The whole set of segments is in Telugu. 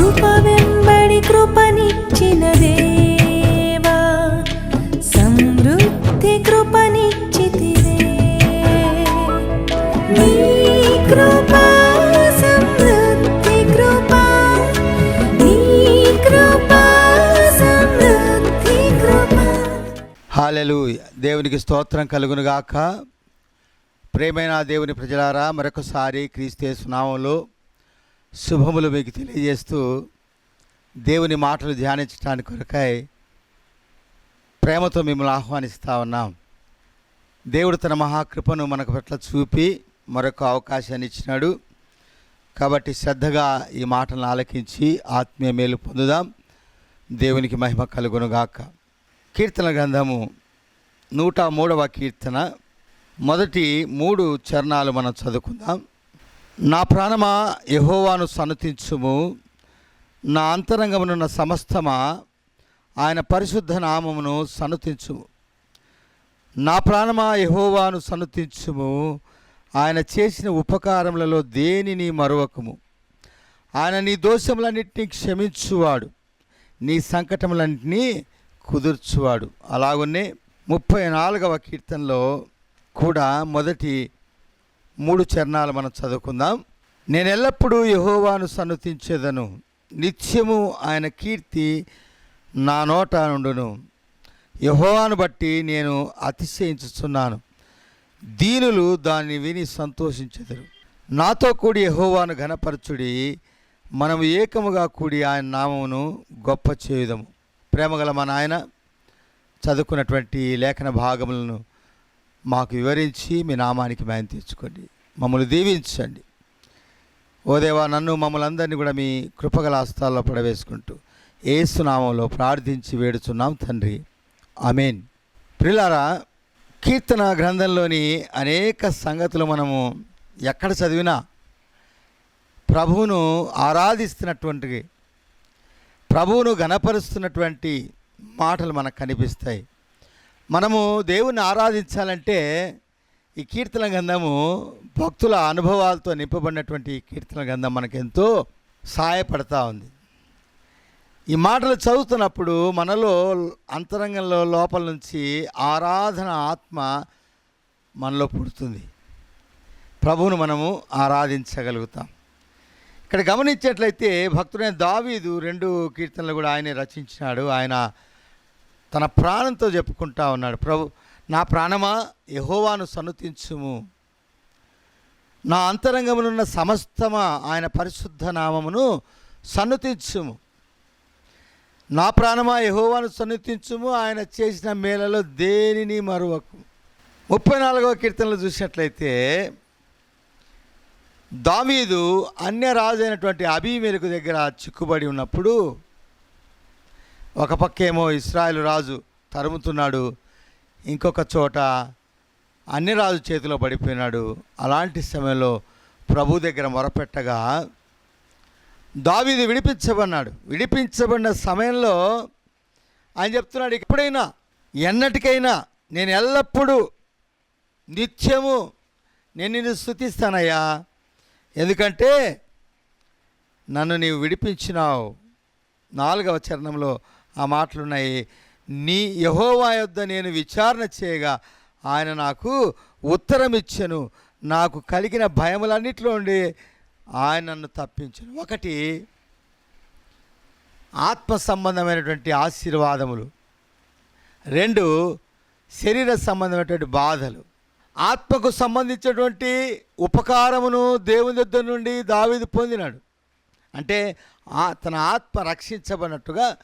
కృప వెంబడి కృపనిచ్చిన దేవా సమృద్ధి కృపనిచ్చితివే. నీ కృప సమృద్ధి కృప నీ కృప సమృద్ధి కృప. హాలెలు దేవునికి స్తోత్రం కలుగును గాక ప్రేమైన దేవుని ప్రజలారా మరొకసారి క్రీస్తే నామంలో శుభములు మీకు తెలియజేస్తూ దేవుని మాటలు ధ్యానించడానికి కొరకై ప్రేమతో మిమ్మల్ని ఆహ్వానిస్తా ఉన్నాం. దేవుడు తన మహాకృపను మనకు పట్ల చూపి మరొక అవకాశాన్ని ఇచ్చినాడు. కాబట్టి శ్రద్ధగా ఈ మాటలను ఆలకించి ఆత్మీయ మేలు పొందుదాం. దేవునికి మహిమ కలుగునుగాక. కీర్తన గ్రంథము నూట మూడవ కీర్తన. మొదటి మూడు చరణాలు మనం చదువుకుందాం. నా ప్రాణమా యహోవాను సన్నతించుము. నా అంతరంగమునున్న సమస్తమా ఆయన పరిశుద్ధ నామమును సన్నతించుము. నా ప్రాణమా యహోవాను సన్నతించుము. ఆయన చేసిన ఉపకారములలో దేనిని మరొకము ఆయన నీ దోషములన్నింటినీ క్షమించువాడు. నీ సంకటములన్నింటినీ కుదుర్చువాడు. అలాగనే ముప్పై నాలుగవ కీర్తనలో కూడా మొదటి మూడు చరణాలు మనం చదువుకుందాం. నేను ఎల్లప్పుడూ యహోవాను సన్నుతించేదను. నిత్యము ఆయన కీర్తి నా నోట నుండును. యహోవాను బట్టి నేను అతిశయించుచున్నాను. దీనులు దాన్ని విని సంతోషించెదరు. నాతో కూడి యహోవాను ఘనపరచుడి మనము ఏకముగా కూడి ఆయన నామమును గొప్ప చేయుదము ప్రేమగల మా నాయన చదువుకున్నటువంటి లేఖన భాగములను మాకు వివరించి మీ నామానికి మాయం తెచ్చుకోండి మమ్మల్ని దీవించండి. ఓ దేవా నన్ను మమ్మల్ని అందరినీ కూడా మీ కృపగల హస్తాల్లో పడవేసుకుంటూ ఏసునామంలో ప్రార్థించి వేడుచున్నాం తండ్రి. అమేన్ ప్రిలారా కీర్తన గ్రంథంలోని అనేక సంగతులు మనము ఎక్కడ చదివినా ప్రభువును ఆరాధిస్తున్నటువంటి ప్రభువును గణపరుస్తున్నటువంటి మాటలు మనకు కనిపిస్తాయి. మనము దేవుణ్ణి ఆరాధించాలంటే ఈ కీర్తన గంధము భక్తుల అనుభవాలతో నింపబడినటువంటి ఈ కీర్తన గంధం మనకెంతో సహాయపడతా ఉంది. ఈ మాటలు చదువుతున్నప్పుడు మనలో అంతరంగంలో లోపల నుంచి ఆరాధన ఆత్మ మనలో పుడుతుంది. ప్రభువును మనము ఆరాధించగలుగుతాం. ఇక్కడ గమనించేట్లయితే భక్తుడైన దావీదు రెండు కీర్తనలు కూడా ఆయనే రచించినాడు. ఆయన తన ప్రాణంతో చెప్పుకుంటా ఉన్నాడు. ప్రభు నా ప్రాణమా? యహోవాను సన్నుతించుము నా అంతరంగమునున్న సమస్తమా ఆయన పరిశుద్ధ నామమును సన్నుతించుము నా ప్రాణమా? యహోవాను సన్నుతించుము ఆయన చేసిన మేలలో దేనిని మరువకు. ముప్పై నాలుగవ కీర్తనలు చూసినట్లయితే దావీదు అన్య రాజు అయినటువంటి దగ్గర చిక్కుబడి ఉన్నప్పుడు ఒక పక్కేమో ఇస్రాయేల్ రాజు తరుముతున్నాడు ఇంకొక చోట అన్ని రాజు చేతిలో పడిపోయినాడు. అలాంటి సమయంలో ప్రభు దగ్గర మొరపెట్టగా దావీది విడిపించబడినాడు. విడిపించబడిన సమయంలో ఆయన చెప్తున్నాడు ఎప్పుడైనా ఎన్నటికైనా నేను ఎల్లప్పుడూ నిత్యము నేను నిన్ను స్థుతిస్తానయ్యా ఎందుకంటే నన్ను నీవు విడిపించినావు. నాలుగవ చరణంలో ఆ మాటలున్నాయి. నీ యహోవా యొద్ద నేను విచారణ చేయగా ఆయన నాకు ఉత్తరం ఇచ్చెను నాకు కలిగిన భయములన్నిటిలో ఉండి ఆయన నన్ను తప్పించను. ఒకటి ఆత్మ సంబంధమైనటువంటి ఆశీర్వాదములు. రెండు శరీర సంబంధమైనటువంటి బాధలు. ఆత్మకు సంబంధించినటువంటి ఉపకారమును దేవుని దగ్గర నుండి దావీదు పొందినాడు. అంటే తన ఆత్మ రక్షించబడినట్టుగా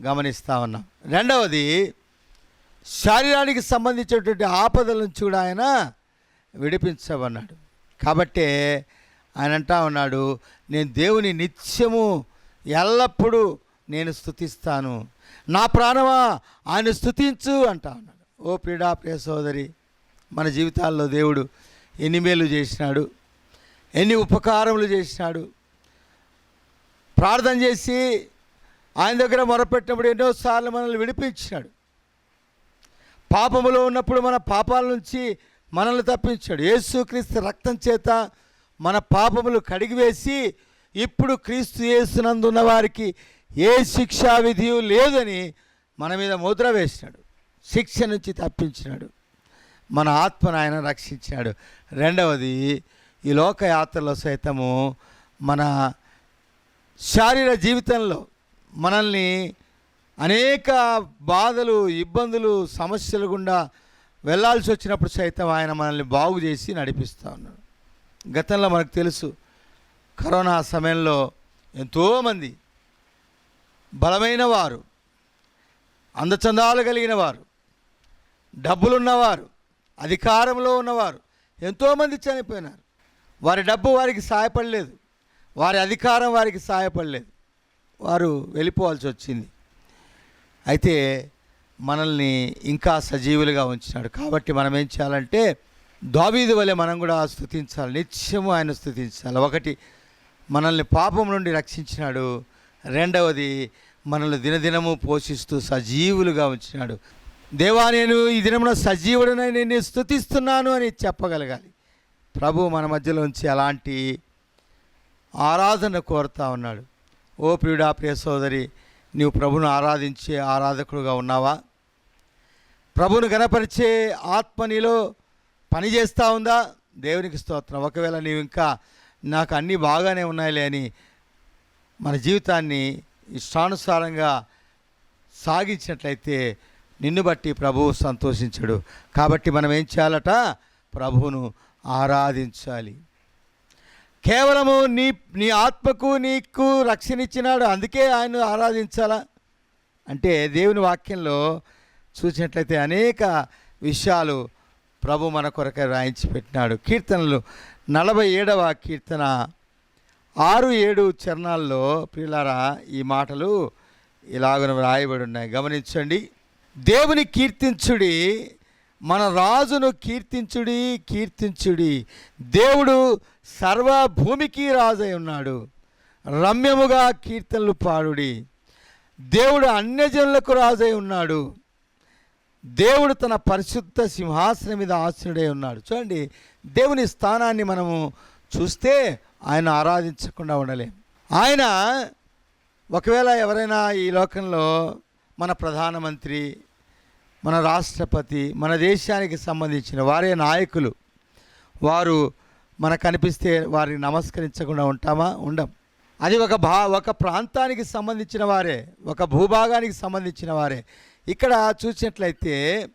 గమనిస్తా ఉన్నాం. రెండవది శరీరానికి సంబంధించినటువంటి ఆపదల నుంచి కూడా ఆయన విడిపించమన్నాడు కాబట్టే ఆయన అంటా ఉన్నాడు నేను దేవుని నిత్యము ఎల్లప్పుడూ నేను స్థుతిస్తాను నా ప్రాణమా? ఆయన స్థుతించు అంటా ఉన్నాడు. ఓ ప్రిడా ప్రియ సోదరి మన జీవితాల్లో దేవుడు ఎన్ని మేలు చేసినాడు ఎన్ని ఉపకారములు చేసినాడు. ప్రార్థన చేసి ఆయన దగ్గర మొరపెట్టినప్పుడు ఎన్నోసార్లు మనల్ని విడిపించినాడు. పాపములో ఉన్నప్పుడు మన పాపాల నుంచి మనల్ని తప్పించాడు. యేసుక్రీస్తు రక్తం చేత మన పాపములు కడిగివేసి ఇప్పుడు క్రీస్తు యేసునందున్న వారికి ఏ శిక్షా విధి లేదని మన మీద ముద్ర వేసినాడు. శిక్ష నుంచి తప్పించినాడు. మన ఆత్మను ఆయన రక్షించాడు రెండవది ఈ లోకయాత్రలో సైతము మన శారీర జీవితంలో మనల్ని అనేక బాధలు ఇబ్బందులు సమస్యలు గుండా వెళ్ళాల్సి వచ్చినప్పుడు సైతం ఆయన మనల్ని బాగు చేసి నడిపిస్తూ ఉన్నాడు. గతంలో మనకు తెలుసు కరోనా సమయంలో ఎంతోమంది బలమైన వారు అందచందాలు కలిగిన వారు డబ్బులున్నవారు అధికారంలో ఉన్నవారు ఎంతోమంది చనిపోయినారు. వారి డబ్బు వారికి సహాయపడలేదు వారి అధికారం వారికి సహాయపడలేదు వారు వెళ్ళిపోవాల్సి వచ్చింది. అయితే మనల్ని ఇంకా సజీవులుగా ఉంచినాడు. కాబట్టి మనం ఏం చేయాలంటే దావీదు వలె మనం కూడా స్థుతించాలి. నిత్యము ఆయన స్థుతించాలి. ఒకటి మనల్ని పాపం నుండి రక్షించినాడు. రెండవది మనల్ని దినదినము పోషిస్తూ సజీవులుగా ఉంచినాడు. దేవా నేను ఈ దినమున సజీవుడనై నేను స్థుతిస్తున్నాను అని చెప్పగలగాలి. ప్రభు మన మధ్యలోంచి అలాంటి ఆరాధన కోరుతా ఉన్నాడు. ఓ ప్రియుడా ప్రియ సోదరి నీవు ప్రభును ఆరాధించే ఆరాధకుడుగా ఉన్నావా? ప్రభును గనపరిచే ఆత్మ నీలో పని చేస్తూ ఉందా? దేవునికి స్తోత్రం. ఒకవేళ నీవు ఇంకా నాకు అన్నీ బాగానే ఉన్నాయిలే అని మన జీవితాన్ని ఇష్టానుసారంగా సాగించినట్లయితే నిన్ను బట్టి ప్రభువు సంతోషించడు. కాబట్టి మనం ఏం చేయాలట? ప్రభువును ఆరాధించాలి. కేవలము నీ నీ ఆత్మకు నీకు రక్షణ ఇచ్చినాడు అందుకే ఆయన ఆరాధించాలా? అంటే దేవుని వాక్యంలో చూసినట్లయితే అనేక విషయాలు ప్రభు మన కొరకై రాయించి పెట్టినాడు కీర్తనలు నలభై ఏడవ కీర్తన ఆరు ఏడు చరణాల్లో ప్రియులారా ఈ మాటలు ఇలాగను వ్రాయబడి ఉన్నాయి. గమనించండి. దేవుని కీర్తించుడి మన రాజును కీర్తించుడి కీర్తించుడి. దేవుడు సర్వభూమికి రాజై ఉన్నాడు. రమ్యముగా కీర్తనలు పాడుడి. దేవుడు అన్యజనులకు రాజై ఉన్నాడు. దేవుడు తన పరిశుద్ధ సింహాసనం మీద ఆశ్రుడై ఉన్నాడు. చూడండి దేవుని స్థానాన్ని మనము చూస్తే ఆయన ఆరాధించకుండా ఉండలేం. ఆయన ఒకవేళ ఎవరైనా ఈ లోకంలో మన ప్రధానమంత్రి మన రాష్ట్రపతి మన దేశానికి సంబంధించిన వారే నాయకులు వారు మనకు కనిపిస్తే వారిని నమస్కరించకుండా ఉంటామా? ఉండం. అది ఒక భా ఒక ప్రాంతానికి సంబంధించిన వారే ఒక భూభాగానికి సంబంధించిన వారే. ఇక్కడ చూసినట్లయితే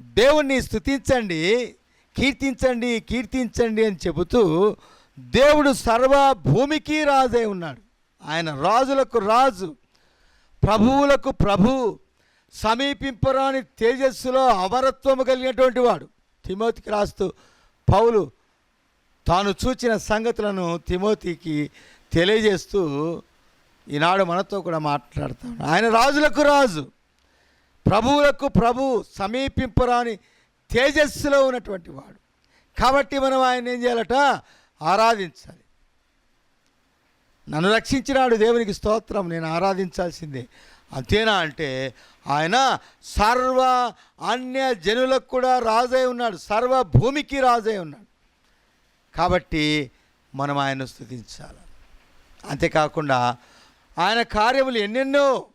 దేవుణ్ణి స్తుతించండి కీర్తించండి కీర్తించండి అని చెబుతూ దేవుడు సర్వ భూమికి రాజై ఉన్నాడు. ఆయన రాజులకు రాజు ప్రభువులకు ప్రభు సమీపింపరాని తేజస్సులో అమరత్వము కలిగినటువంటి వాడు. తిమోతికి రాస్తూ పౌలు తాను చూచిన సంగతులను తిమోతికి తెలియజేస్తూ ఈనాడు మనతో కూడా మాట్లాడతాడు ఆయన రాజులకు రాజు ప్రభువులకు ప్రభు సమీపింపరాని తేజస్సులో ఉన్నటువంటి వాడు. కాబట్టి మనం ఆయన ఏం చేయాలట? ఆరాధించాలి. నన్ను రక్షించినాడు దేవునికి స్తోత్రం నేను ఆరాధించాల్సిందే. అంతేనా అంటే ఆయన సర్వ అన్య జనులకు కూడా రాజై ఉన్నాడు సర్వ భూమికి రాజై ఉన్నాడు. కాబట్టి మనం ఆయన స్థుతించాలి అంతేకాకుండా ఆయన కార్యములు ఎన్నెన్నో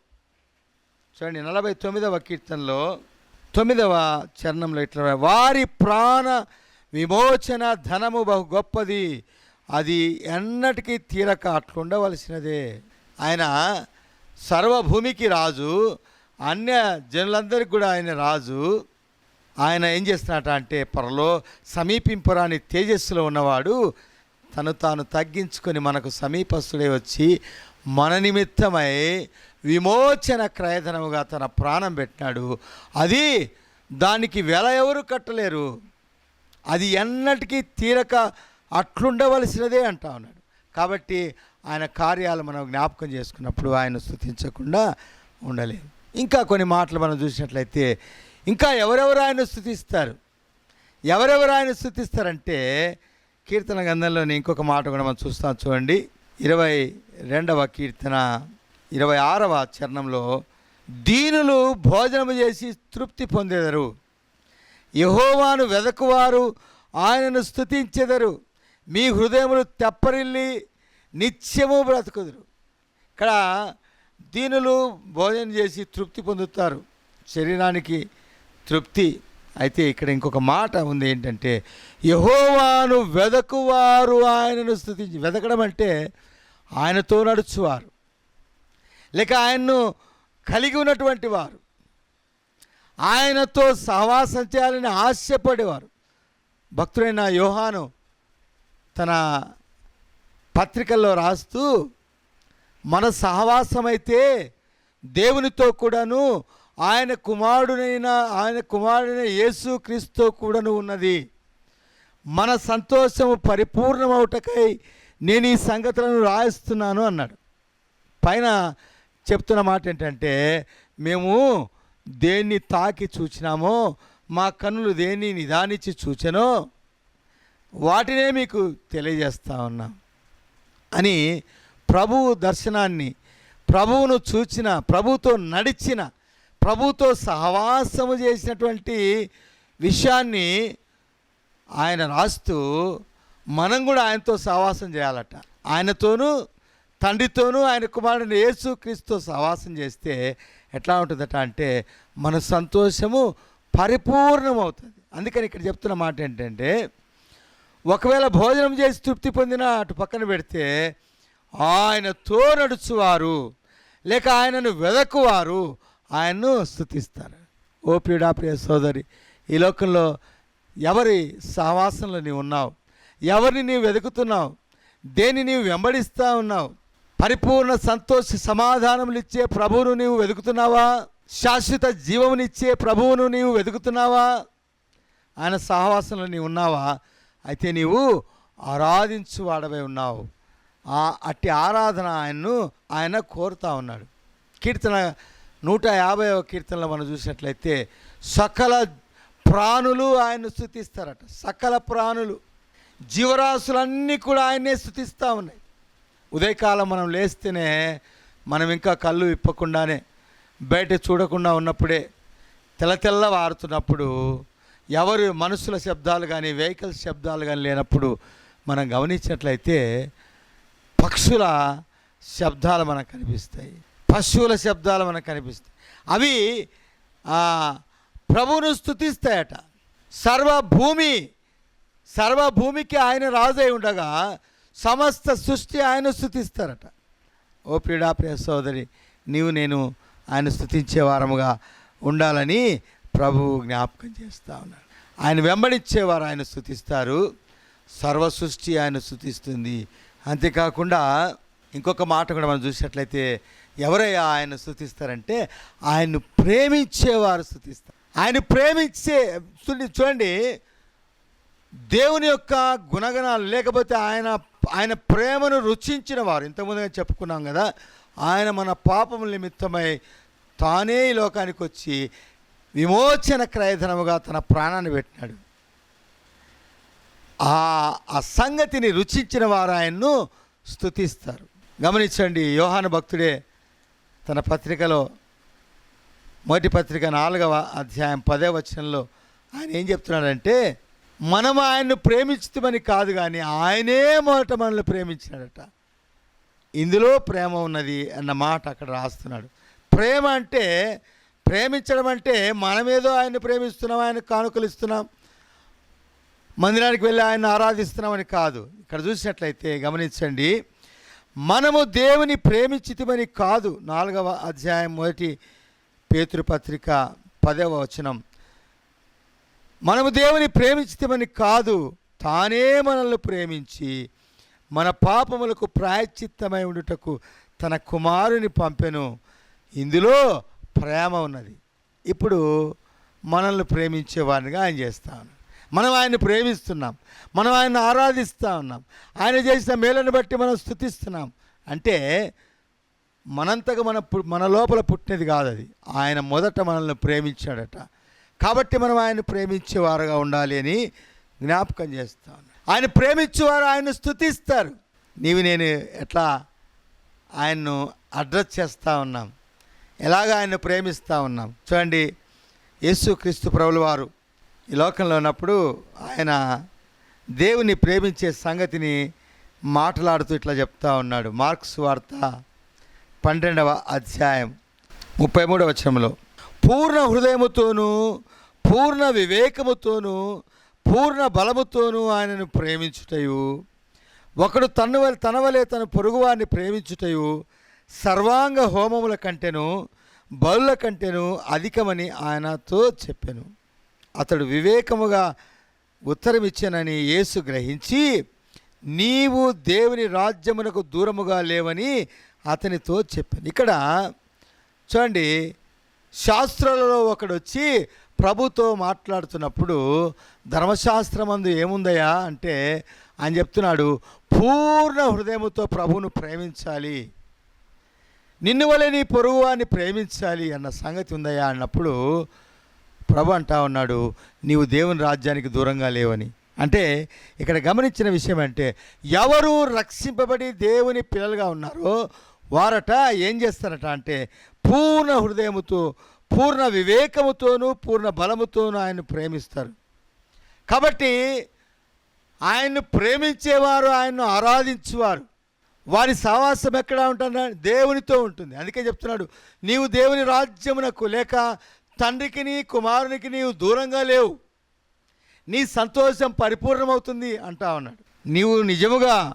చూడండి నలభై తొమ్మిదవ కీర్తనలో తొమ్మిదవ చరణంలో ఇట్లా వారి ప్రాణ విమోచన ధనము బహు గొప్పది అది ఎన్నటికీ తీరక అట్లుండవలసినదే. ఆయన సర్వభూమికి రాజు అన్య జనులందరికీ కూడా ఆయన రాజు. ఆయన ఏం చేస్తున్నాట అంటే పొరలో సమీపింపురాని తేజస్సులో ఉన్నవాడు తను తాను తగ్గించుకొని మనకు సమీపస్తుడే వచ్చి మన నిమిత్తమై విమోచన క్రయధనముగా తన ప్రాణం పెట్టినాడు. అది దానికి వెల ఎవరు కట్టలేరు. అది ఎన్నటికీ తీరక అట్లుండవలసినదే అంటా ఉన్నాడు. కాబట్టి ఆయన కార్యాలు మనం జ్ఞాపకం చేసుకున్నప్పుడు ఆయన స్థుతించకుండా ఉండలేదు. ఇంకా కొన్ని మాటలు మనం చూసినట్లయితే ఇంకా ఎవరెవరు ఆయన స్థుతిస్తారు? ఎవరెవరు ఆయన స్థుతిస్తారంటే కీర్తన గంధంలోని ఇంకొక మాట కూడా మనం చూస్తాం చూడండి. ఇరవై రెండవ కీర్తన ఇరవై ఆరవ చరణంలో దీనులు భోజనము చేసి తృప్తి పొందేదరు. యహోవాను వెదకువారు ఆయనను స్థుతించెదరు. మీ హృదయములు తెప్పరిల్లి నిత్యము బ్రతుకుదురు. ఇక్కడ దీనులు భోజనం చేసి తృప్తి పొందుతారు. శరీరానికి తృప్తి. అయితే ఇక్కడ ఇంకొక మాట ఉంది ఏంటంటే యహోవాను వెదకువారు ఆయనను స్థుతించి వెదకడం అంటే ఆయనతో నడుచువారు. లేక ఆయన్ను కలిగి ఉన్నటువంటి వారు. ఆయనతో సహవాసం చేయాలని ఆశపడేవారు. భక్తుడైన యోహాను తన పత్రికల్లో రాస్తూ మన సహవాసమైతే అయితే దేవునితో కూడాను ఆయన కుమారుడైన ఆయన కుమారుడైన యేసు క్రీస్తుతో కూడాను ఉన్నది. మన సంతోషము పరిపూర్ణమవుటకై నేను ఈ సంగతులను రాయిస్తున్నాను అన్నాడు. పైన చెప్తున్న మాట ఏంటంటే మేము దేన్ని తాకి చూచినామో మా కన్నులు దేన్ని నిదానించి చూచెనో వాటినే మీకు తెలియజేస్తా ఉన్నాం అని ప్రభువు దర్శనాన్ని ప్రభువును చూచిన ప్రభువుతో నడిచిన ప్రభుతో సహవాసము చేసినటువంటి విషయాన్ని ఆయన రాస్తూ మనం కూడా ఆయనతో సహవాసం చేయాలట. ఆయనతోనూ తండ్రితోనూ ఆయన కుమారుడిని యేసు క్రీస్తుతో సహవాసం చేస్తే ఎట్లా ఉంటుందట అంటే మన సంతోషము పరిపూర్ణమవుతుంది. అందుకని ఇక్కడ చెప్తున్న మాట ఏంటంటే ఒకవేళ భోజనం చేసి తృప్తి పొందిన అటు పక్కన పెడితే ఆయనతో నడుచువారు లేక ఆయనను వెదకువారు ఆయన్ను స్థుతిస్తారు ఓ పీడా ప్రియ సోదరి ఈ లోకంలో ఎవరి సహవాసంలో నీవు ఉన్నావు? ఎవరిని నీవు వెతుకుతున్నావు? దేన్ని నీవు వెంబడిస్తూ ఉన్నావు? పరిపూర్ణ సంతోష సమాధానములు ఇచ్చే ప్రభువును నీవు వెతుకుతున్నావా? శాశ్వత జీవమునిచ్చే ప్రభువును నీవు వెతుకుతున్నావా? ఆయన సహవాసంలో నీవు ఉన్నావా? అయితే నీవు ఆరాధించు వాడవై ఉన్నావు. ఆ అట్టి ఆరాధన ఆయన్ను ఆయన కోరుతా ఉన్నాడు. కీర్తన నూట యాభై కీర్తనలో మనం చూసినట్లయితే సకల ప్రాణులు ఆయన స్థుతిస్తారట సకల ప్రాణులు జీవరాశులన్నీ కూడా ఆయన్నే స్థుతిస్తూ ఉన్నాయి. ఉదయకాలం మనం లేస్తేనే మనం ఇంకా కళ్ళు ఇప్పకుండానే బయట చూడకుండా ఉన్నప్పుడే తెల్ల తెల్ల వారుతున్నప్పుడు ఎవరు మనుషుల శబ్దాలు కానీ వెహికల్స్ శబ్దాలు కానీ లేనప్పుడు మనం గమనించినట్లయితే పక్షుల శబ్దాలు మనకు కనిపిస్తాయి. పశువుల శబ్దాలు మనకు కనిపిస్తాయి. అవి ప్రభువును స్థుతిస్తాయట సర్వభూమి సర్వభూమికి ఆయన రాజై ఉండగా సమస్త సృష్టి ఆయన స్థుతిస్తారట ఓ పీడా ప్రియ సోదరి నీవు నేను ఆయన స్థుతించే వారముగా ఉండాలని ప్రభువు జ్ఞాపకం చేస్తూ ఉన్నాడు. ఆయన వెంబడించేవారు ఆయన స్థుతిస్తారు సర్వ సృష్టి ఆయన స్థుతిస్తుంది అంతేకాకుండా ఇంకొక మాట కూడా మనం చూసినట్లయితే ఎవరయ్యా ఆయన స్థుతిస్తారంటే ఆయన్ను ప్రేమించేవారు స్థుతిస్తారు. ఆయన ప్రేమించే చూడండి- దేవుని యొక్క గుణగణాలు లేకపోతే ఆయన ఆయన ప్రేమను రుచించిన వారు ఇంతకుముందుగా చెప్పుకున్నాం కదా ఆయన మన పాపముల నిమిత్తమై తానే ఈ లోకానికి వచ్చి విమోచన క్రయధనముగా తన ప్రాణాన్ని పెట్టినాడు. ఆ సంగతిని రుచించిన వారు ఆయన్ను స్థుతిస్తారు. గమనించండి యోహాను భక్తుడే తన పత్రికలో మొదటి పత్రిక నాలుగవ అధ్యాయం పదే వచనంలో ఆయన ఏం చెప్తున్నాడంటే మనం ఆయన్ను ప్రేమించుతామని కాదు కానీ ఆయనే మొదట మనల్ని ప్రేమించినాడట. ఇందులో ప్రేమ ఉన్నది అన్న మాట అక్కడ రాస్తున్నాడు. ప్రేమ అంటే ప్రేమించడం అంటే మనమేదో ఆయన్ని ప్రేమిస్తున్నాం ఆయన కానుకలు ఇస్తున్నాం మందిరానికి వెళ్ళి ఆయన ఆరాధిస్తున్నామని కాదు. ఇక్కడ చూసినట్లయితే గమనించండి మనము దేవుని ప్రేమించితిమని కాదు. నాలుగవ అధ్యాయం మొదటి పేతృపత్రిక పదవ వచనం. మనము దేవుని ప్రేమించితమని కాదు. తానే మనల్ని ప్రేమించి మన పాపములకు ప్రాయశ్చిత్తమై ఉండుటకు తన కుమారుని పంపెను. ఇందులో ప్రేమ ఉన్నది. ఇప్పుడు మనల్ని ప్రేమించేవాడినిగా ఆయన చేస్తాను. మనం ఆయన్ని ప్రేమిస్తున్నాం. మనం ఆయన్ని ఆరాధిస్తూ ఉన్నాం. ఆయన చేసిన మేలను బట్టి మనం స్థుతిస్తున్నాం. అంటే మనంతగా మన పు- మన లోపల పుట్టినది కాదు అది ఆయన మొదట మనల్ని ప్రేమించాడట. కాబట్టి మనం ఆయన ప్రేమించేవారుగా ఉండాలి అని జ్ఞాపకం చేస్తాను ఆయన ప్రేమించేవారు ఆయన స్థుతిస్తారు. నీవు నేను ఎట్లా ఆయన్ను అడ్రస్ చేస్తూ ఉన్నాం. ఎలాగ ఆయన్ను ప్రేమిస్తూ ఉన్నాం. చూడండి యేసు క్రీస్తు ప్రభుల వారు ఈ లోకంలో ఉన్నప్పుడు ఆయన దేవుని ప్రేమించే సంగతిని మాట్లాడుతూ ఇట్లా చెప్తా ఉన్నాడు. మార్క్స్ వార్త పన్నెండవ అధ్యాయం ముప్పై మూడవ వచనంలో పూర్ణ హృదయముతోనూ పూర్ణ వివేకముతోనూ పూర్ణ బలముతోనూ ఆయనను ప్రేమించుటయు ఒకడు తన వలె తన వలె తన పొరుగువారిని ప్రేమించుటయు సర్వాంగ హోమముల కంటేను బలుల కంటేను అధికమని ఆయనతో చెప్పాను. అతడు వివేకముగా ఉత్తరమిచ్చానని యేసు గ్రహించి నీవు దేవుని రాజ్యమునకు దూరముగా లేవని అతనితో చెప్పాను. ఇక్కడ చూడండి శాస్త్రాలలో ఒకడు వచ్చి ప్రభుతో మాట్లాడుతున్నప్పుడు ధర్మశాస్త్రమందు ఏముందయా అంటే ఆయన చెప్తున్నాడు పూర్ణ హృదయముతో ప్రభువును ప్రేమించాలి. నిన్ను వలె నీ పొరుగువాన్ని ప్రేమించాలి అన్న సంగతి ఉందయా అన్నప్పుడు ప్రభు అంటా ఉన్నాడు నీవు దేవుని రాజ్యానికి దూరంగా లేవని. అంటే ఇక్కడ గమనించిన విషయం అంటే ఎవరు రక్షింపబడి దేవుని పిల్లలుగా ఉన్నారో వారట ఏం చేస్తారట అంటే పూర్ణ హృదయముతో పూర్ణ వివేకముతోనూ పూర్ణ బలముతోనూ ఆయన ప్రేమిస్తారు. కాబట్టి ఆయన్ను ప్రేమించేవారు ఆయన్ను ఆరాధించేవారు. వారి సహవాసం ఎక్కడ ఉంటుంది దేవునితో ఉంటుంది. అందుకే చెప్తున్నాడు నీవు దేవుని రాజ్యమునకు లేక తండ్రికి నీ కుమారునికి నీవు దూరంగా లేవు. నీ సంతోషం పరిపూర్ణమవుతుంది అంటా ఉన్నాడు. నీవు నిజముగా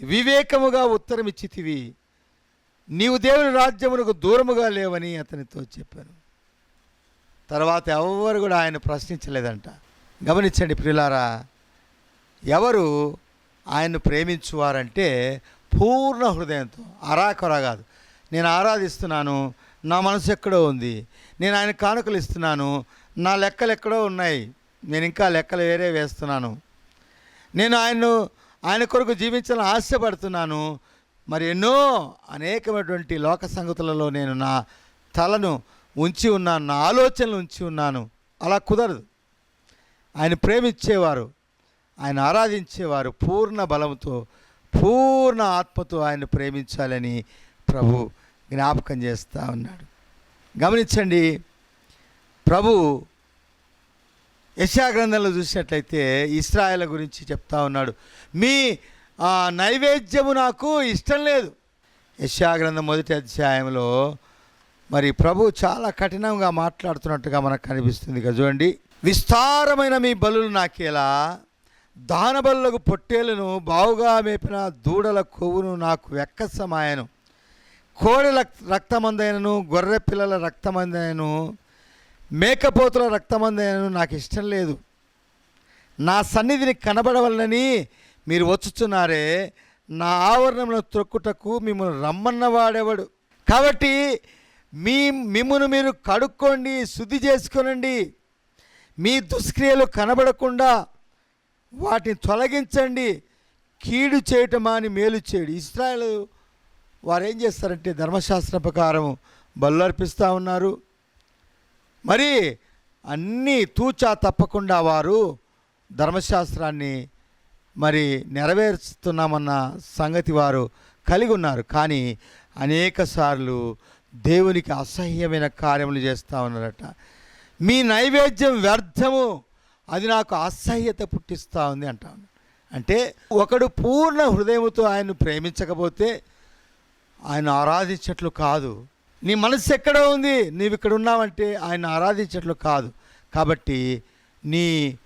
వివేకముగా ఉత్తరం ఇచ్చితివి నీవు దేవుని రాజ్యమునకు దూరముగా లేవని అతనితో చెప్పాను. తర్వాత ఎవరు కూడా ఆయన ప్రశ్నించలేదంట. గమనించండి ప్రియులారా ఎవరు ఆయన్ను ప్రేమించువారంటే పూర్ణ హృదయంతో అరాకొరా కాదు. నేను ఆరాధిస్తున్నాను నా మనసు ఎక్కడో ఉంది. నేను ఆయన కానుకలు ఇస్తున్నాను. నా లెక్కలు ఎక్కడో ఉన్నాయి. నేను ఇంకా లెక్కలు వేరే వేస్తున్నాను. నేను ఆయన్ను ఆయన కొరకు జీవించాలని ఆశపడుతున్నాను. మరి ఎన్నో అనేకమైనటువంటి లోక సంగతులలో నేను నా తలను ఉంచి ఉన్నాను. నా ఆలోచనలు ఉంచి ఉన్నాను. అలా కుదరదు. ఆయన ప్రేమించేవారు ఆయన ఆరాధించేవారు పూర్ణ బలంతో పూర్ణ ఆత్మతో ఆయన ప్రేమించాలని ప్రభు జ్ఞాపకం చేస్తూ ఉన్నాడు. గమనించండి ప్రభు యశా గ్రంథంలో చూసినట్లయితే ఇస్రాయల గురించి చెప్తా ఉన్నాడు. మీ ఆ, నైవేద్యము నాకు ఇష్టం లేదు. యశాగ్రంథం మొదటి అధ్యాయంలో మరి ప్రభు చాలా కఠినంగా మాట్లాడుతున్నట్టుగా మనకు కనిపిస్తుంది కదా చూడండి. విస్తారమైన మీ బలులు నాకేలా దానబల్లకు పొట్టేలను బావుగా మేపిన దూడల కొవ్వును నాకు వెక్కసమాయను. కోడెల రక్తమందైనను గొర్రె పిల్లల రక్తమందైనను మేకపోతుల రక్తమందైనను నాకు ఇష్టం లేదు. నా సన్నిధిని కనబడవలనని మీరు వచ్చుచున్నారే నా ఆవరణంలో త్రొక్కుటకు మిమ్మల్ని రమ్మన్న వాడేవాడు. కాబట్టి మీ మిమ్మును మీరు కడుక్కోండి శుద్ధి చేసుకోనండి. మీ దుష్క్రియలు కనబడకుండా వాటిని తొలగించండి. కీడు చేయటమా అని మేలు చేయడు. ఇస్రాయలు వారు ఏం చేస్తారంటే ధర్మశాస్త్ర ప్రకారం బలు అర్పిస్తూ ఉన్నారు. మరి అన్నీ తూచా తప్పకుండా వారు ధర్మశాస్త్రాన్ని మరి నెరవేరుస్తున్నామన్న సంగతి వారు కలిగి ఉన్నారు. కానీ అనేకసార్లు దేవునికి అసహ్యమైన కార్యములు చేస్తూ ఉన్నారట. మీ నైవేద్యం వ్యర్థము అది నాకు అసహ్యత పుట్టిస్తూ ఉంది అంటాను అంటే ఒకడు పూర్ణ హృదయముతో ఆయన్ను ప్రేమించకపోతే ఆయన ఆరాధించట్లు కాదు. నీ మనసు ఎక్కడ ఉంది? నీవు ఇక్కడ ఉన్నావంటే ఆయన ఆరాధించట్లు కాదు. కాబట్టి నీ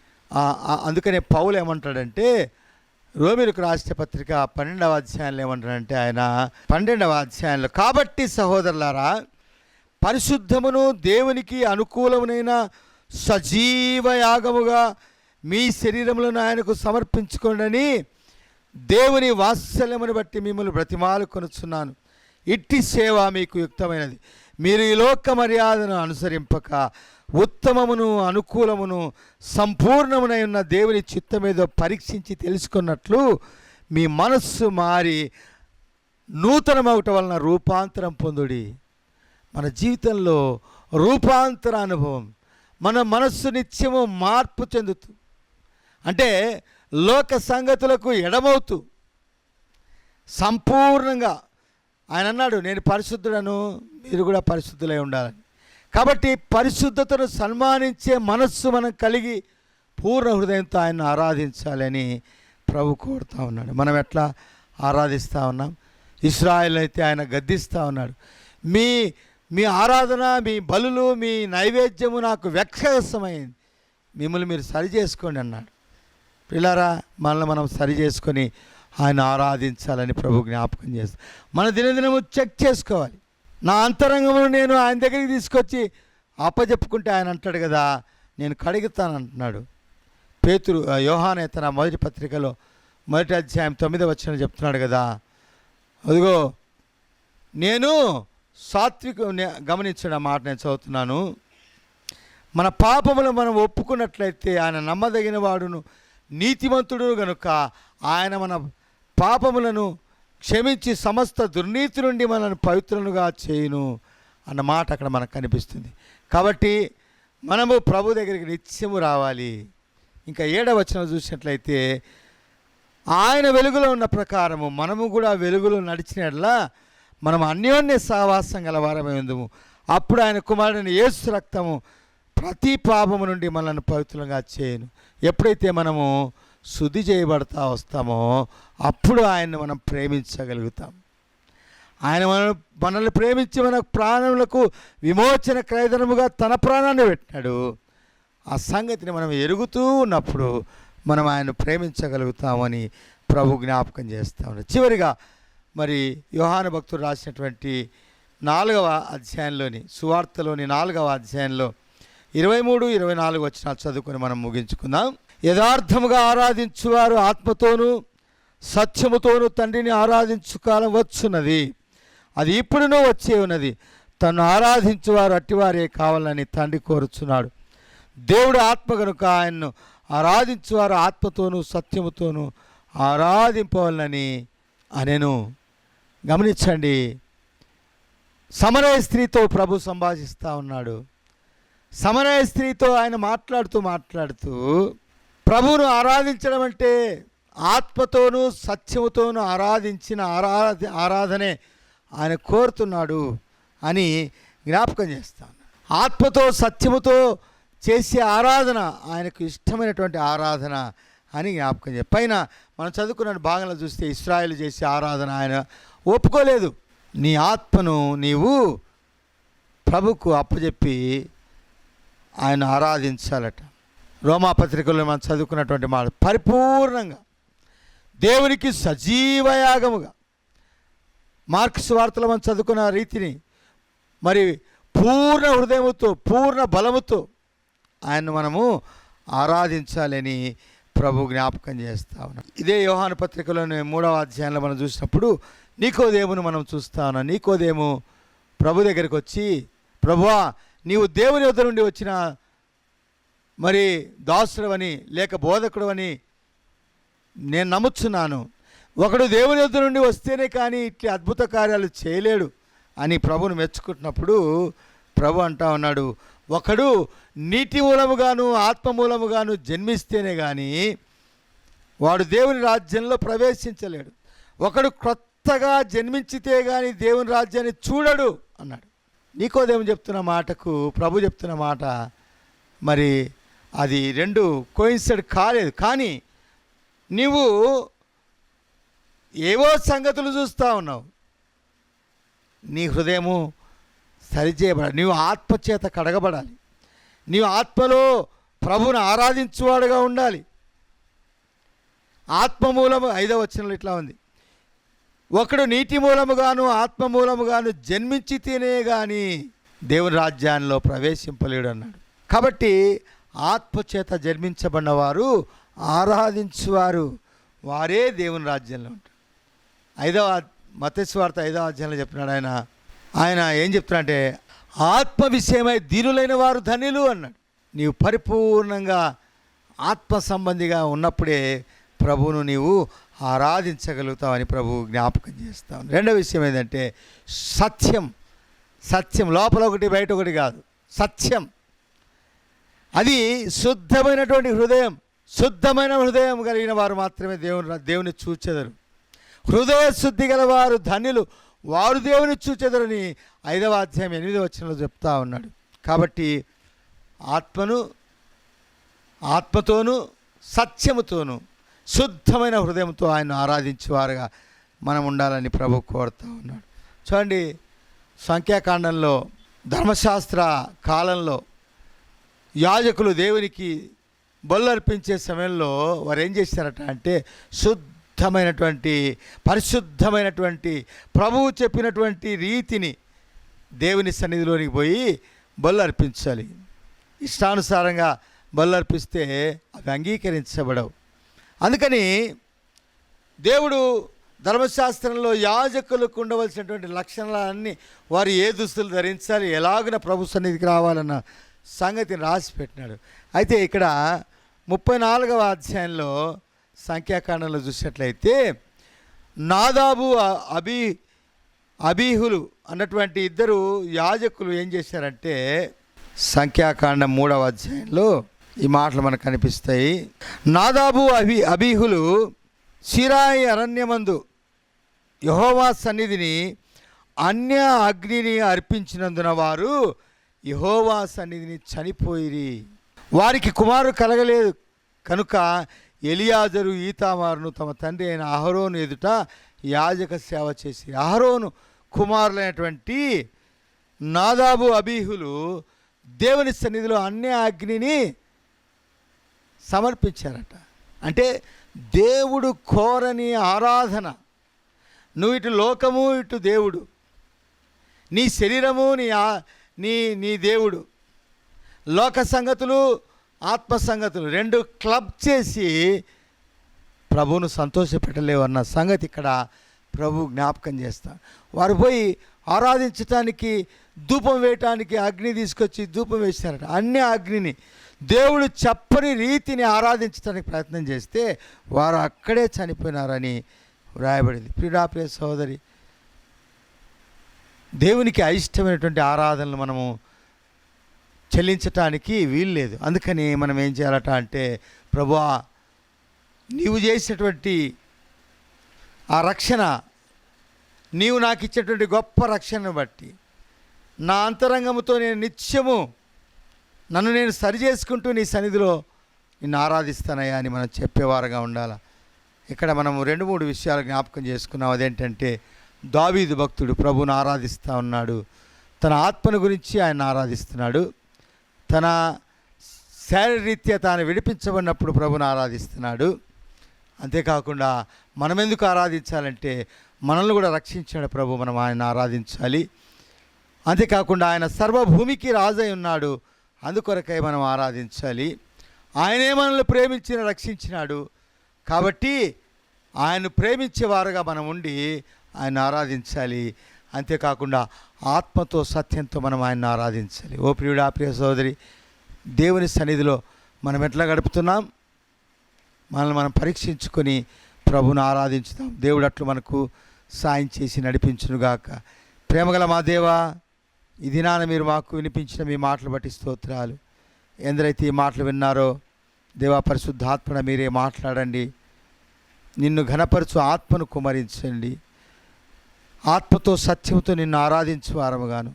అందుకనే పౌలు ఏమంటాడంటే రోమిలకు రాసిన పత్రిక పన్నెండవ అధ్యాయంలో ఏమంటాడంటే ఆయన పన్నెండవ అధ్యాయంలో కాబట్టి సహోదరులారా పరిశుద్ధమును దేవునికి అనుకూలమునైన సజీవ యాగముగా మీ శరీరములను ఆయనకు సమర్పించుకోండి దేవుని వాత్సల్యమును బట్టి మిమ్మల్ని బ్రతిమాలు కొనుచున్నాను. ఇట్టి సేవ మీకు యుక్తమైనది. మీరు ఈ లోక మర్యాదను అనుసరింపక ఉత్తమమును అనుకూలమును సంపూర్ణమునై ఉన్న దేవుని చిత్తమేదో పరీక్షించి తెలుసుకున్నట్లు మీ మనస్సు మారి నూతనమవటం వలన రూపాంతరం పొందుడి. మన జీవితంలో రూపాంతర అనుభవం మన మనస్సు నిత్యము మార్పు చెందుతూ అంటే లోక సంగతులకు ఎడమవుతూ సంపూర్ణంగా ఆయన అన్నాడు నేను పరిశుద్ధుడను మీరు కూడా పరిశుద్ధులై ఉండాలని. కాబట్టి పరిశుద్ధతను సన్మానించే మనస్సు మనం కలిగి పూర్ణ హృదయంతో ఆయన ఆరాధించాలని ప్రభు కోరుతా ఉన్నాడు. మనం ఎట్లా ఆరాధిస్తూ ఉన్నాం? ఇస్రాయల్ అయితే ఆయన గద్దిస్తూ ఉన్నాడు. మీ మీ ఆరాధన మీ బలులు మీ నైవేద్యము నాకు వ్యక్తమైంది మిమ్మల్ని మీరు సరి చేసుకోండి అన్నాడు. పిల్లరా మనల్ని మనం సరి చేసుకొని ఆయన ఆరాధించాలని ప్రభు జ్ఞాపకం చేస్తాం. మన దినదినము చెక్ చేసుకోవాలి. నా అంతరంగమును నేను ఆయన దగ్గరికి తీసుకొచ్చి అప్పజెప్పుకుంటే ఆయన అంటాడు కదా నేను కడుగుతాను అంటున్నాడు పేతురు యోహానే తన మొదటి పత్రికలో మొదటి అధ్యాయం తొమ్మిది వచ్చిన చెప్తున్నాడు కదా అదిగో నేను సాత్విక గమనించిన మాట నేను చదువుతున్నాను. మన పాపములు మనం ఒప్పుకున్నట్లయితే ఆయన నమ్మదగిన వాడును నీతిమంతుడు గనుక ఆయన మన పాపములను క్షమించి సమస్త దుర్నీతి నుండి మనల్ని పవిత్రులుగా చేయును అన్న మాట అక్కడ మనకు కనిపిస్తుంది. కాబట్టి మనము ప్రభు దగ్గరికి నిత్యము రావాలి. ఇంకా ఏడవచనం చూసినట్లయితే ఆయన వెలుగులో ఉన్న ప్రకారము మనము కూడా వెలుగులో నడిచినట్లా మనం అన్యోన్య సహవాసం గలవారమై ఉందము. అప్పుడు ఆయన కుమారుని యేసు రక్తము ప్రతి పాపము నుండి మనల్ని పవిత్రంగా చేయను. ఎప్పుడైతే మనము శుద్ధి చేయబడతా వస్తామో అప్పుడు ఆయన్ని మనం ప్రేమించగలుగుతాం. ఆయన మన మనల్ని ప్రేమించి మన ప్రాణములకు విమోచన క్రయధనముగా తన ప్రాణాన్ని పెట్టినాడు. ఆ సంగతిని మనం ఎరుగుతూ ఉన్నప్పుడు మనం ఆయన ప్రేమించగలుగుతామని ప్రభు జ్ఞాపకం చేస్తాము చివరిగా మరి యోహాను భక్తుడు రాసినటువంటి నాలుగవ అధ్యాయంలోని సువార్తలోని నాలుగవ అధ్యాయంలో ఇరవై మూడు ఇరవై నాలుగు వచ్చిన చదువుకొని మనం ముగించుకుందాం. యథార్థముగా ఆరాధించువారు ఆత్మతోనూ సత్యముతోనూ తండ్రిని ఆరాధించు కాలం వచ్చున్నది. అది ఇప్పుడునూ వచ్చే ఉన్నది. తను ఆరాధించువారు అట్టివారే కావాలని తండ్రి కోరుచున్నాడు. దేవుడు ఆత్మ కనుక ఆయన్ను ఆరాధించువారు ఆత్మతోనూ సత్యముతోనూ ఆరాధింపవాలని అనేను. గమనించండి. సమరయ స్త్రీతో ప్రభు సంభాషిస్తూ ఉన్నాడు. సమరయ స్త్రీతో ఆయన మాట్లాడుతూ మాట్లాడుతూ ప్రభువును ఆరాధించడం అంటే ఆత్మతోనూ సత్యముతోనూ ఆరాధించిన ఆరాధ ఆరాధనే ఆయన కోరుతున్నాడు అని జ్ఞాపకం చేస్తాను. ఆత్మతో సత్యముతో చేసే ఆరాధన ఆయనకు ఇష్టమైనటువంటి ఆరాధన అని జ్ఞాపకం చే పైన మనం చదువుకున్న భాగంలో చూస్తే ఇస్రాయేల్ చేసే ఆరాధన ఆయన ఒప్పుకోలేదు. నీ ఆత్మను నీవు ప్రభుకు అప్పచెప్పి ఆయన ఆరాధించాలట. రోమాపత్రికలో మనం చదువుకున్నటువంటి మాట పరిపూర్ణంగా దేవునికి సజీవయాగముగా మార్క్స్ వార్తలు మనం చదువుకున్న రీతిని మరి పూర్ణ హృదయముతో పూర్ణ బలముతో ఆయన్ను మనము ఆరాధించాలని ప్రభు జ్ఞాపకం చేస్తా ఉన్నాం. ఇదే యోహాను పత్రికలోని మూడవ అధ్యాయంలో మనం చూసినప్పుడు నీకోదేమును మనం చూస్తా ఉన్నాం. నీకోదేము ప్రభు దగ్గరికి వచ్చి ప్రభువా నీవు దేవుని వద్ద నుండి వచ్చిన మరి దాసుడవని లేక బోధకుడవని నేను నమ్ముచున్నాను. ఒకడు దేవుని యొద్ద నుండి వస్తేనే కానీ ఇట్లా అద్భుత కార్యాలు చేయలేడు అని ప్రభును మెచ్చుకుంటున్నప్పుడు ప్రభు అంటా ఉన్నాడు ఒకడు నీటి మూలముగాను ఆత్మ మూలముగాను జన్మిస్తేనే కానీ వాడు దేవుని రాజ్యంలో ప్రవేశించలేడు. ఒకడు కొత్తగా జన్మించితే కానీ దేవుని రాజ్యాన్ని చూడడు అన్నాడు. నీకోదేమో చెప్తున్న మాటకు ప్రభు చెప్తున్న మాట మరి అది రెండు కోయిన్సైడ్ కాలేదు. కానీ నువ్వు ఏవో సంగతులు చూస్తూ ఉన్నావు. నీ హృదయము సరిచేయబడాలి. నీవు ఆత్మచేత కడగబడాలి. నీవు ఆత్మలో ప్రభువును ఆరాధించువాడుగా ఉండాలి. ఆత్మ మూలము ఐదవ వచనంలో ఇట్లా ఉంది. ఒకడు నీటి మూలముగాను ఆత్మ మూలముగాను జన్మించితేనే కానీ దేవుని రాజ్యాల్లో ప్రవేశింపలేడు అన్నాడు. కాబట్టి ఆత్మచేత జన్మించబడిన వారు ఆరాధించువారు. వారే దేవుని రాజ్యంలో ఉంటారు. ఐదవ మతస్వార్త ఐదవ అధ్యాయంలో చెప్తున్నాడు ఆయన. ఆయన ఏం చెప్తున్నాడంటే ఆత్మ విషయమై దీనులైన వారు ధనిలు అన్నాడు. నీవు పరిపూర్ణంగా ఆత్మ సంబంధిగా ఉన్నప్పుడే ప్రభువును నీవు ఆరాధించగలుగుతావని ప్రభు జ్ఞాపకం చేస్తావు రెండో విషయం ఏంటంటే సత్యం. సత్యం లోపల ఒకటి బయట ఒకటి కాదు. సత్యం. అది శుద్ధమైనటువంటి హృదయం శుద్ధమైన హృదయం కలిగిన వారు మాత్రమే దేవుని దేవుని చూచెదరు. హృదయ శుద్ధి గలవారు ధన్యులు వారు దేవుని చూచెదరని ఐదవ అధ్యాయం ఎనిమిదవ వచనంలో చెప్తా ఉన్నాడు. కాబట్టి ఆత్మను ఆత్మతోనూ సత్యముతోనూ శుద్ధమైన హృదయంతో ఆయన ఆరాధించేవారుగా మనం ఉండాలని ప్రభు కోరుతూ ఉన్నాడు. చూడండి సంఖ్యాకాండంలో ధర్మశాస్త్ర కాలంలో యాజకులు దేవునికి బొల్లర్పించే సమయంలో వారు ఏం చేశారట అంటే శుద్ధమైనటువంటి పరిశుద్ధమైనటువంటి ప్రభువు చెప్పినటువంటి రీతిని దేవుని సన్నిధిలోనికి పోయి బొల్లర్పించాలి. అర్పించాలి ఇష్టానుసారంగా బొల్లర్పిస్తే అవి అంగీకరించబడవు. అందుకని దేవుడు ధర్మశాస్త్రంలో యాజకులకు ఉండవలసినటువంటి లక్షణాలన్నీ వారు ఏ దుస్తులు ధరించాలి ఎలాగిన ప్రభు సన్నిధికి రావాలన్న సంగతిని రాసి పెట్టినాడు. అయితే ఇక్కడ ముప్పై నాలుగవ అధ్యాయంలో సంఖ్యాకాండంలో చూసినట్లయితే నాదాబు అభి అబీ అబీహులు అన్నటువంటి ఇద్దరు యాజకులు ఏం చేశారంటే సంఖ్యాకాండం మూడవ అధ్యాయంలో ఈ మాటలు మనకు కనిపిస్తాయి. నాదాబు అభి అబీహులు సిరాయి అరణ్యమందు యహోవా సన్నిధిని అన్య అగ్నిని అర్పించినందున వారు యహోవా సన్నిధిని చనిపోయిరి. వారికి కుమారు కలగలేదు. కనుక ఎలియాజరు ఈతామారును తమ తండ్రి అయిన అహరోను ఎదుట యాజక సేవ చేసి అహరోను కుమారులైనటువంటి నాదాబు అబీహులు దేవుని సన్నిధిలో అన్ని అగ్నిని సమర్పించారట. అంటే దేవుడు కోరని ఆరాధన. నువ్వు ఇటు లోకము ఇటు దేవుడు. నీ శరీరము నీ నీ నీ దేవుడు. లోక సంగతులు ఆత్మ సంగతులు రెండు క్లబ్ చేసి ప్రభువును సంతోషపెట్టలేవు అన్న సంగతి ఇక్కడ ప్రభు జ్ఞాపకం చేస్తా. వారు పోయి ఆరాధించటానికి ధూపం వేయటానికి అగ్ని తీసుకొచ్చి ధూపం వేసినారట అన్ని అగ్నిని దేవుడు చెప్పని రీతిని ఆరాధించడానికి ప్రయత్నం చేస్తే వారు అక్కడే చనిపోయినారని వ్రాయబడింది. ప్రియుడా ప్రియ సోదరి దేవునికి అయిష్టమైనటువంటి ఆరాధనలు మనము చెల్లించటానికి వీలు లేదు. అందుకని మనం ఏం చేయాలట అంటే ప్రభువా నీవు చేసినటువంటి ఆ రక్షణ నీవు నాకు ఇచ్చేటువంటి గొప్ప రక్షణను బట్టి నా అంతరంగముతో నేను నిత్యము నన్ను నేను సరి చేసుకుంటూ నీ సన్నిధిలో నిన్ను ఆరాధిస్తానయ్యా అని మనం చెప్పేవారుగా ఉండాలి? ఇక్కడ మనం రెండు మూడు విషయాలు జ్ఞాపకం చేసుకున్నాం. అదేంటంటే దావీదు భక్తుడు ప్రభుని ఆరాధిస్తూ ఉన్నాడు. తన ఆత్మను గురించి ఆయన ఆరాధిస్తున్నాడు. తన శారీరీత్యా తాను విడిపించబడినప్పుడు ప్రభుని ఆరాధిస్తున్నాడు. అంతేకాకుండా మనం ఎందుకు ఆరాధించాలంటే మనల్ని కూడా రక్షించాడు ప్రభు మనం ఆయన ఆరాధించాలి. అంతేకాకుండా ఆయన సర్వభూమికి రాజై ఉన్నాడు. అందుకొరకై మనం ఆరాధించాలి. ఆయనే మనల్ని ప్రేమించిన రక్షించినాడు. కాబట్టి ఆయన ప్రేమించేవారుగా మనం ఉండి ఆయన ఆరాధించాలి. అంతేకాకుండా ఆత్మతో సత్యంతో మనం ఆయన ఆరాధించాలి. ఓ ప్రియుడా ప్రియ సోదరి దేవుని సన్నిధిలో మనం ఎట్లా గడుపుతున్నాం? మనల్ని మనం పరీక్షించుకొని ప్రభుని ఆరాధించుదాం. దేవుడు అట్లు మనకు సాయం చేసి నడిపించునుగాక. ప్రేమగల మా దేవా ఈ దినాన మీరు మాకు వినిపించిన మీ మాటలు బట్టి స్తోత్రాలు. ఎందరైతే ఈ మాటలు విన్నారో దేవా పరిశుద్ధాత్మన మీరే మాట్లాడండి. నిన్ను ఘనపరచు ఆత్మను కుమరించండి. ఆత్మతో సత్యముతో నిన్ను ఆరాధించు వారముగాను.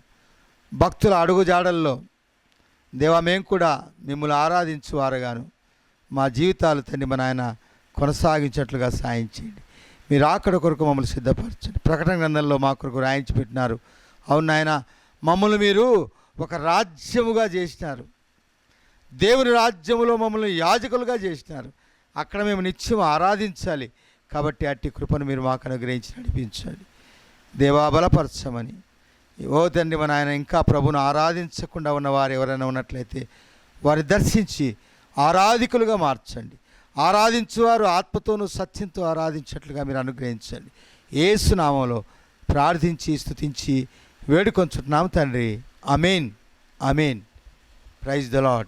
భక్తుల అడుగుజాడల్లో దేవా మేము కూడా మిమ్మల్ని ఆరాధించు వారుగాను. మా జీవితాలు తండ్రి మన ఆయన కొనసాగించినట్లుగా సాయం చేయండి. మీరు ఆకడ కొరకు మమ్మల్ని సిద్ధపరచండి. ప్రకటన గ్రంథంలో మా కొరకు రాయించి పెట్టినారు అవును నాయన మమ్మల్ని మీరు ఒక రాజ్యముగా చేసినారు. దేవుని రాజ్యములో మమ్మల్ని యాజకులుగా చేసినారు. అక్కడ మేము నిత్యం ఆరాధించాలి. కాబట్టి అట్టి కృపను మీరు మాకు అనుగ్రహించి నడిపించాలి దేవా బలపరచమని ఓ తండ్రి మన ఆయన ఇంకా ప్రభును ఆరాధించకుండా ఉన్న వారు ఎవరైనా ఉన్నట్లయితే వారి దర్శించి ఆరాధికులుగా మార్చండి. ఆరాధించువారు ఆత్మతోనూ సత్యంతో ఆరాధించినట్లుగా మీరు అనుగ్రహించండి. ఏసునామంలో ప్రార్థించి స్థుతించి వేడుకొంచున్నాము తండ్రి. Amen amen praise the lord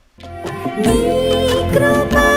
కృపా